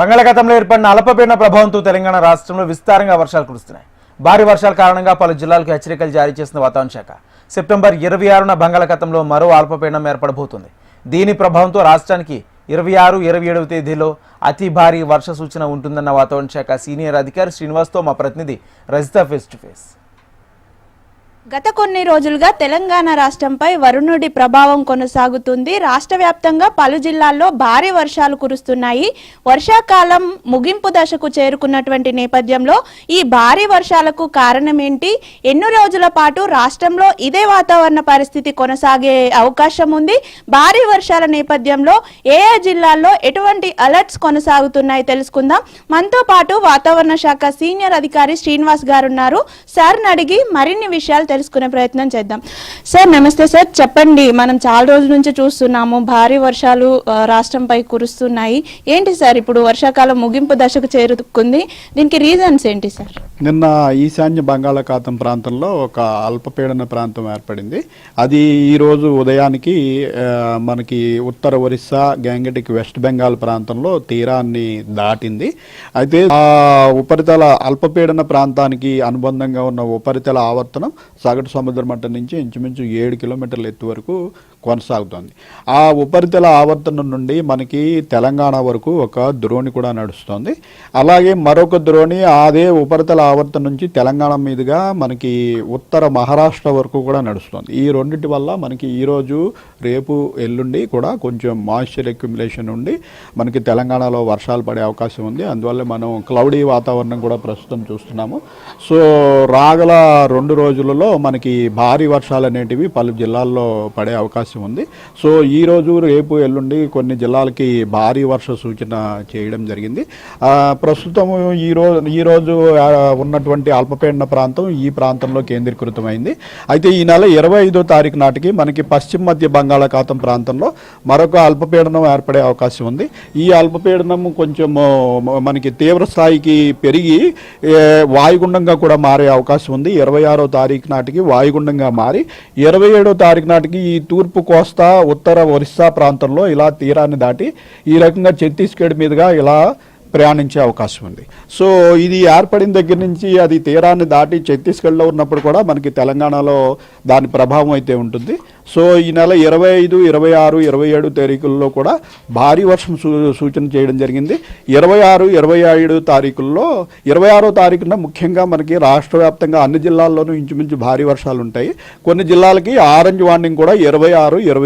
బంగాళాఖాతంలో ఏర్పడిన అల్పపీడన ప్రభావంతో తెలంగాణ రాష్ట్రంలో విస్తారంగా వర్షాలు కురుస్తున్నాయి. భారీ వర్షాల కారణంగా పలు జిల్లాలకు హెచ్చరికలు జారీ చేసిన వాతావరణ శాఖ. సెప్టెంబర్ ఇరవై ఆరున బంగాళాఖాతంలో మరో అల్పపీడనం ఏర్పడబోతుంది. దీని ప్రభావంతో రాష్ట్రానికి ఇరవై ఆరు ఇరవై ఏడవ తేదీలో అతి భారీ వర్ష సూచన ఉంటుందన్న వాతావరణ శాఖ సీనియర్ అధికారి శ్రీనివాస్తో మా ప్రతినిధి రజిత ఫేస్ టు ఫేస్ గత కొన్ని రోజులుగా తెలంగాణ రాష్ట్రంపై వరుణుడి ప్రభావం కొనసాగుతుంది. రాష్ట్ర వ్యాప్తంగా పలు జిల్లాల్లో భారీ వర్షాలు కురుస్తున్నాయి. వర్షాకాలం ముగింపు దశకు చేరుకున్నటువంటి నేపథ్యంలో ఈ భారీ వర్షాలకు కారణం ఏంటి ఎన్ని రోజుల పాటు రాష్ట్రంలో ఇదే వాతావరణ పరిస్థితి కొనసాగే అవకాశం ఉంది? భారీ వర్షాల నేపథ్యంలో ఏ ఏ జిల్లాల్లో ఎటువంటి అలర్ట్స్ కొనసాగుతున్నాయి తెలుసుకుందాం. మనతో పాటు వాతావరణ శాఖ సీనియర్ అధికారి శ్రీనివాస్ గారు ఉన్నారు సార్ని అడిగి మరిన్ని విషయాలు తెలుసుకునే ప్రయత్నం చేద్దాం. సార్ నమస్తే సార్. చెప్పండి మనం చాలా రోజుల నుంచి చూస్తున్నాము భారీ వర్షాలు రాష్ట్రంపై కురుస్తున్నాయి. ఏంటి సార్ ఇప్పుడు వర్షాకాలం ముగింపు దశకు చేరుకుంది? దీనికి రీజన్స్ ఏంటి సార్? నిన్న ఈశాన్య బంగాళాఖాతం ప్రాంతంలో ఒక అల్పపీడన ప్రాంతం ఏర్పడింది. అది ఈరోజు ఉదయానికి మనకి ఉత్తర ఒరిస్సా గ్యాంగటిక్ వెస్ట్ బెంగాల్ ప్రాంతంలో తీరాన్ని దాటింది. అయితే ఆ ఉపరితల అల్పపీడన ప్రాంతానికి అనుబంధంగా ఉన్న ఉపరితల ఆవర్తనం సగటు సముద్ర మట్టం నుంచి ఇంచుమించు ఏడు కిలోమీటర్ల ఎత్తు వరకు కొనసాగుతోంది. ఆ ఉపరితల ఆవర్తనం నుండి మనకి తెలంగాణ వరకు ఒక ద్రోణి కూడా నడుస్తుంది. అలాగే మరొక ద్రోణి అదే ఉపరితల ఆవర్తనం నుంచి తెలంగాణ మీదుగా మనకి ఉత్తర మహారాష్ట్ర వరకు కూడా నడుస్తుంది. ఈ రెండింటి వల్ల మనకి ఈరోజు రేపు ఎల్లుండి కూడా కొంచెం మాయిశ్చర్ అక్యుములేషన్ ఉండి మనకి తెలంగాణలో వర్షాలు పడే అవకాశం ఉంది. అందువల్ల మనం క్లౌడీ వాతావరణం కూడా ప్రస్తుతం చూస్తున్నాము. సో రాగల రెండు రోజులలో మనకి భారీ వర్షాలు అనేటివి పలు జిల్లాల్లో పడే అవకాశం ఉంది. సో ఈ రోజు రేపు ఎల్లుండి కొన్ని జిల్లాలకి భారీ వర్ష సూచన చేయడం జరిగింది. ప్రస్తుతం ఈ రోజు ఈ రోజు ఉన్నటువంటి అల్పపీడన ప్రాంతం ఈ ప్రాంతంలో కేంద్రీకృతమైంది. అయితే ఈ నెల ఇరవై ఐదో తారీఖు నాటికి మనకి పశ్చిమ మధ్య బంగాళాఖాతం ప్రాంతంలో మరొక అల్పపీడనం ఏర్పడే అవకాశం ఉంది. ఈ అల్పపీడనం కొంచెం మనకి తీవ్ర స్థాయికి పెరిగి వాయుగుండంగా కూడా మారే అవకాశం ఉంది. ఇరవై ఆరో తారీఖు నాటికి వాయుగుండంగా మారి ఇరవై ఏడో తారీఖు నాటికి ఈ తూర్పు కోస్తా ఉత్తర ఒరిస్సా ప్రాంతంలో ఇలా తీరాన్ని దాటి ఈ రకంగా ఛత్తీస్గఢ్ మీదుగా ఇలా ప్రయాణించే అవకాశం ఉంది. సో ఇది ఏర్పడిన దగ్గర నుంచి అది తీరాన్ని దాటి ఛత్తీస్గఢ్లో ఉన్నప్పుడు కూడా మనకి తెలంగాణలో దాని ప్రభావం అయితే ఉంటుంది. సో ఈ నెల ఇరవై ఐదు ఇరవై ఆరు ఇరవై ఏడు తారీఖుల్లో కూడా భారీ వర్షం సూ సూచన చేయడం జరిగింది. ఇరవై ఆరు ఇరవై ఏడు తారీఖుల్లో ఇరవై ఆరో తారీఖున ముఖ్యంగా మనకి రాష్ట్ర వ్యాప్తంగా అన్ని జిల్లాల్లోనూ ఇంచుమించు భారీ వర్షాలు ఉంటాయి కొన్ని జిల్లాలకి ఆరెంజ్ వార్నింగ్ కూడా ఇరవై ఆరు ఇరవై